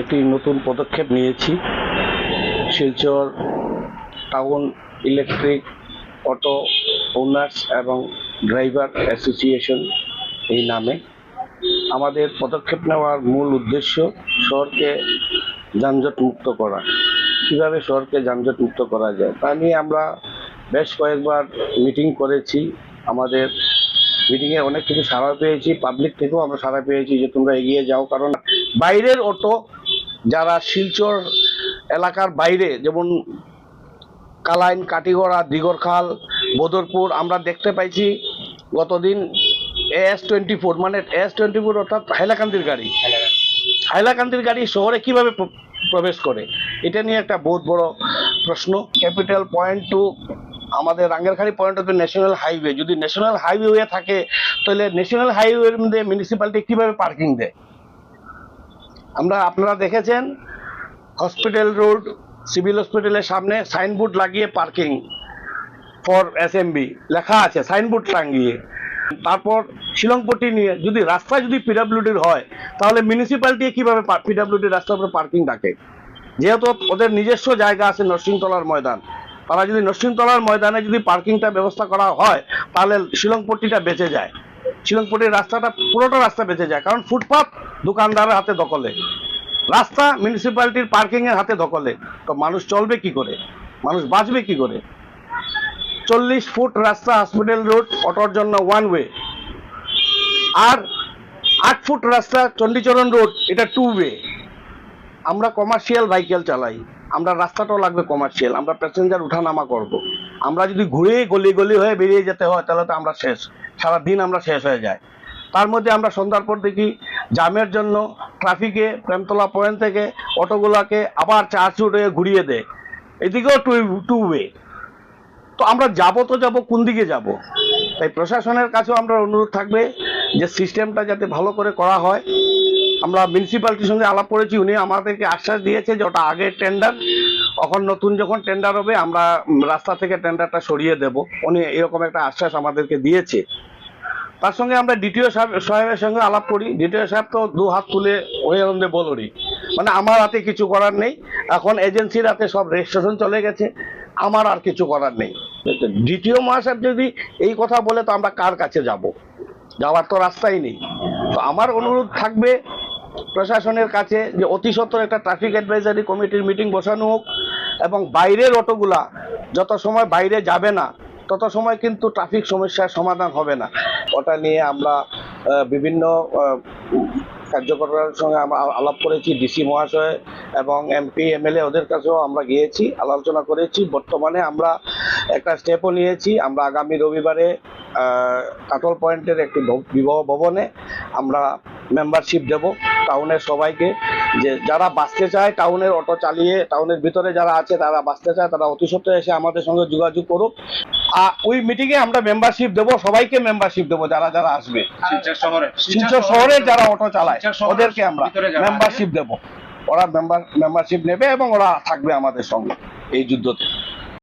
একটি নতুন পদক্ষেপ নিয়েছি। Silchar town electric, auto owners এবং ড্রাইভার অ্যাসোসিয়েশন এই নামে। আমাদের পদক্ষেপ নেওয়ার মূল উদ্দেশ্য শহরকে যানজট মুক্ত করা। কীভাবে শহরকে যানজট মুক্ত করা যায় তা নিয়ে আমরা বেশ কয়েকবার মিটিং করেছি। আমাদের মিটিংয়ে অনেক কিছু সাড়া পেয়েছি। পাবলিক থেকেও আমরা সাড়া পেয়েছি যে তোমরা এগিয়ে যাও, কারণ বাইরের অটো যারা শিলচর এলাকার বাইরে, যেমন কালাইন, কাটিগড়া, দিগরখাল, বদরপুর, আমরা দেখতে পাইছি গতদিন এস টোয়েন্টি ফোর মানে এস টোয়েন্টি ফোর অর্থাৎ হাইলাকান্দির গাড়ি। হাইলাকান্দির গাড়ি শহরে কীভাবে প্রবেশ করে? এটা নিয়ে একটা বহুত বড় প্রশ্ন। ক্যাপিটাল পয়েন্ট টু আমাদের রাঙ্গেরখাড়ি পয়েন্ট হচ্ছে ন্যাশনাল হাইওয়ে। যদি ন্যাশনাল হাইওয়ে থাকে, তাহলে ন্যাশনাল হাইওয়ের মধ্যে মিউনিসিপ্যালিটি কীভাবে পার্কিং দেয়? আমরা আপনারা দেখেছেন হসপিটাল রোড সিভিল হসপিটালের সামনে সাইনবোর্ড লাগিয়ে পার্কিং ফর এসএমবি লেখা আছে সাইনবোর্ড টাঙ্গিয়ে তারপর শিলংপট্টি নিয়ে যদি রাস্তা যদি পিডাব্লিউডির হয়, তাহলে মিউনিসিপ্যালিটি কীভাবে পিডাব্লিউডি রাস্তার উপরে পার্কিং ডাকে? যেহেতু ওদের নিজস্ব জায়গা আছে নরসিংতলার ময়দান। তারা যদি নরসিংতলার ময়দানে যদি পার্কিংটা ব্যবস্থা করা হয়, তাহলে শিলংপট্টিটা বেঁচে যায়। শিলংপট্টির রাস্তাটা পুরোটা রাস্তা বেঁচে যায়, কারণ ফুটপাথ দোকানদারের হাতে দখলে রাস্তা মিউনিসিপ্যালিটির পার্কিং এর হাতে দখলে তো মানুষ চলবে কি করে? মানুষ বাঁচবে কি করে? চল্লিশ ফুট রাস্তা হসপিটাল রোড অটোর জন্য ওয়ান ওয়ে আর আট ফুট রাস্তা চণ্ডীচরণ রোড এটা টু ওয়ে আমরা কমার্শিয়াল ভেহিকেল চালাই। আমরা রাস্তাটাও লাগবে কমার্শিয়াল আমরা প্যাসেঞ্জার উঠানামা করব। আমরা যদি ঘুরে গলি গলি হয়ে বেরিয়ে যেতে হয়, তাহলে তো আমরা শেষ। সারা দিন আমরা শেষ হয়ে যায়। তার মধ্যে আমরা সন্ধ্যার পর দেখি জামের জন্য ট্রাফিকে প্রেমতলা পয়েন্ট থেকে অটোগুলাকে আবার চার হয়ে ঘুরিয়ে দেয়। এদিকেও টু টু ওয়ে তো আমরা যাব তো যাব, কোন দিকে যাব? তাই প্রশাসনের কাছেও আমরা অনুরোধ থাকবে যে সিস্টেমটা যাতে ভালো করে করা হয়। আমরা মিউনিসিপ্যালিটির সঙ্গে আলাপ করেছি, উনি আমাদেরকে আশ্বাস দিয়েছে যে ওটা আগের টেন্ডার এখন নতুন যখন টেন্ডার হবে, আমরা রাস্তা থেকে টেন্ডারটা সরিয়ে দেব। উনি এরকম একটা আশ্বাস আমাদেরকে দিয়েছে। তার সঙ্গে আমরা দ্বিতীয় সাহেবের সঙ্গে আলাপ করি। দ্বিতীয় সাহেব তো দু হাত তুলে ওই আনন্দে বলরি। মানে আমার হাতে কিছু করার নেই। এখন এজেন্সির হাতে সব রেজিস্ট্রেশন চলে গেছে। আমার আর কিছু করার নেই। দ্বিতীয় মহাসাহেব যদি এই কথা বলে, তো আমরা কার কাছে যাব? যাওয়ার তো রাস্তাই নেই। তো আমার অনুরোধ থাকবে প্রশাসনের কাছে যে অতি সত্বর একটা ট্রাফিক অ্যাডভাইজারি কমিটির মিটিং বসানো হোক এবং বাইরের অটোগুলা যত সময় বাইরে যাবে না তত সময় কিন্তু ট্রাফিক সমস্যার সমাধান হবে না। ওটা নিয়ে আমরা বিভিন্ন কার্যকর্তার সঙ্গে আমরা আলাপ করেছি ডিসি মহাশয় এবং এমপি, এমএলএ ওদের কাছেও আমরা গিয়েছি, আলোচনা করেছি। বর্তমানে আমরা একটা স্টেপও নিয়েছি। আমরা আগামী রবিবারে কাটল পয়েন্টের একটি বিবাহ ভবনে আমরা মেম্বারশিপ দেব। টাউনের সবাইকে যে যারা বাঁচতে চায় টাউনের অটো চালিয়ে টাউনের ভিতরে যারা আছে তারা বাঁচতে চায় তারা অতি সত্ত্বে এসে আমাদের সঙ্গে যোগাযোগ করুক। আর ওই মিটিংয়ে আমরা মেম্বারশিপ দেবো সবাইকে মেম্বারশিপ দেবো যারা যারা আসবে। শিলচর শহরে। যারা অটো চালায় ওদেরকে আমরা মেম্বারশিপ দেবো। ওরা মেম্বার মেম্বারশিপ নেবে এবং ওরা থাকবে আমাদের সঙ্গে এই যুদ্ধতে।